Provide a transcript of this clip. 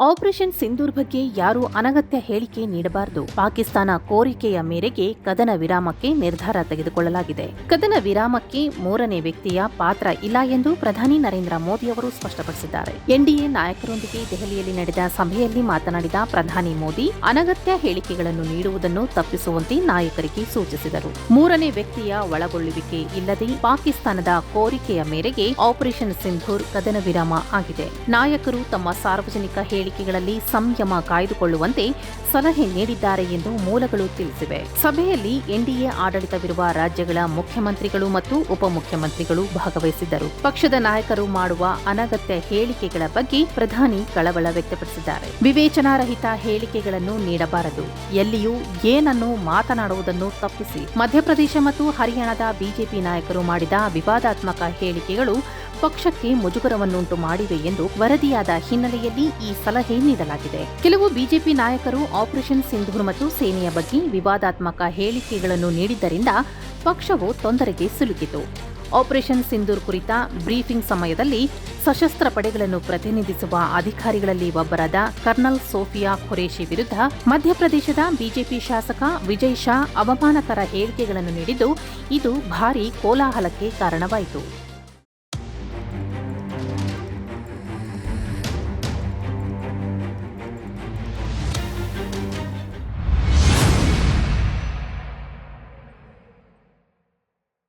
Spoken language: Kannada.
ಆಪರೇಷನ್ ಸಿಂಧೂರ್ ಬಗ್ಗೆ ಯಾರೂ ಅನಗತ್ಯ ಹೇಳಿಕೆ ನೀಡಬಾರದು. ಪಾಕಿಸ್ತಾನ ಕೋರಿಕೆಯ ಮೇರೆಗೆ ಕದನ ವಿರಾಮಕ್ಕೆ ನಿರ್ಧಾರ ತೆಗೆದುಕೊಳ್ಳಲಾಗಿದೆ. ಕದನ ವಿರಾಮಕ್ಕೆ ಮೂರನೇ ವ್ಯಕ್ತಿಯ ಪಾತ್ರ ಇಲ್ಲ ಎಂದು ಪ್ರಧಾನಿ ನರೇಂದ್ರ ಮೋದಿ ಅವರು ಸ್ಪಷ್ಟಪಡಿಸಿದ್ದಾರೆ. ಎನ್ಡಿಎ ನಾಯಕರೊಂದಿಗೆ ದೆಹಲಿಯಲ್ಲಿ ನಡೆದ ಸಭೆಯಲ್ಲಿ ಮಾತನಾಡಿದ ಪ್ರಧಾನಿ ಮೋದಿ, ಅನಗತ್ಯ ಹೇಳಿಕೆಗಳನ್ನು ನೀಡುವುದನ್ನು ತಪ್ಪಿಸುವಂತೆ ನಾಯಕರಿಗೆ ಸೂಚಿಸಿದರು. ಮೂರನೇ ವ್ಯಕ್ತಿಯ ಒಳಗೊಳ್ಳುವಿಕೆ ಇಲ್ಲದೆ ಪಾಕಿಸ್ತಾನದ ಕೋರಿಕೆಯ ಮೇರೆಗೆ ಆಪರೇಷನ್ ಸಿಂಧೂರ್ ಕದನ ವಿರಾಮ ಆಗಿದೆ. ನಾಯಕರು ತಮ್ಮ ಸಾರ್ವಜನಿಕ ಹೇಳಿಕೆಗಳಲ್ಲಿ ಸಂಯಮ ಕಾಯ್ದುಕೊಳ್ಳುವಂತೆ ಸಲಹೆ ನೀಡಿದ್ದಾರೆ ಎಂದು ಮೂಲಗಳು ತಿಳಿಸಿವೆ. ಸಭೆಯಲ್ಲಿ ಎನ್ಡಿಎ ಆಡಳಿತವಿರುವ ರಾಜ್ಯಗಳ ಮುಖ್ಯಮಂತ್ರಿಗಳು ಮತ್ತು ಉಪಮುಖ್ಯಮಂತ್ರಿಗಳು ಭಾಗವಹಿಸಿದ್ದರು. ಪಕ್ಷದ ನಾಯಕರು ಮಾಡುವ ಅನಗತ್ಯ ಹೇಳಿಕೆಗಳ ಬಗ್ಗೆ ಪ್ರಧಾನಿ ಕಳವಳ ವ್ಯಕ್ತಪಡಿಸಿದ್ದಾರೆ. ವಿವೇಚನಾರಹಿತ ಹೇಳಿಕೆಗಳನ್ನು ನೀಡಬಾರದು. ಎಲ್ಲಿಯೂ ಏನನ್ನು ಮಾತನಾಡುವುದನ್ನು ತಪ್ಪಿಸಿ. ಮಧ್ಯಪ್ರದೇಶ ಮತ್ತು ಹರಿಯಾಣದ ಬಿಜೆಪಿ ನಾಯಕರು ಮಾಡಿದ ವಿವಾದಾತ್ಮಕ ಹೇಳಿಕೆಗಳು ಪಕ್ಷಕ್ಕೆ ಮುಜುಗರವನ್ನುಂಟು ಮಾಡಿವೆ ಎಂದು ವರದಿಯಾದ ಹಿನ್ನೆಲೆಯಲ್ಲಿ ಈ ಸಲಹೆ ನೀಡಲಾಗಿದೆ. ಕೆಲವು ಬಿಜೆಪಿ ನಾಯಕರು ಆಪರೇಷನ್ ಸಿಂಧೂರ್ ಮತ್ತು ಸೇನೆಯ ಬಗ್ಗೆ ವಿವಾದಾತ್ಮಕ ಹೇಳಿಕೆಗಳನ್ನು ನೀಡಿದ್ದರಿಂದ ಪಕ್ಷವು ತೊಂದರೆಗೆ ಸಿಲುಕಿತು. ಆಪರೇಷನ್ ಸಿಂಧೂರ್ ಕುರಿತ ಬ್ರೀಫಿಂಗ್ ಸಮಯದಲ್ಲಿ ಸಶಸ್ತ್ರ ಪಡೆಗಳನ್ನು ಪ್ರತಿನಿಧಿಸುವ ಅಧಿಕಾರಿಗಳಲ್ಲಿ ಒಬ್ಬರಾದ ಕರ್ನಲ್ ಸೋಫಿಯಾ ಖುರೇಶಿ ವಿರುದ್ಧ ಮಧ್ಯಪ್ರದೇಶದ ಬಿಜೆಪಿ ಶಾಸಕ ವಿಜಯ್ ಶಾ ಅವಮಾನಕರ ಹೇಳಿಕೆಗಳನ್ನು ನೀಡಿದ್ದು, ಇದು ಭಾರೀ ಕೋಲಾಹಲಕ್ಕೆ ಕಾರಣವಾಯಿತು.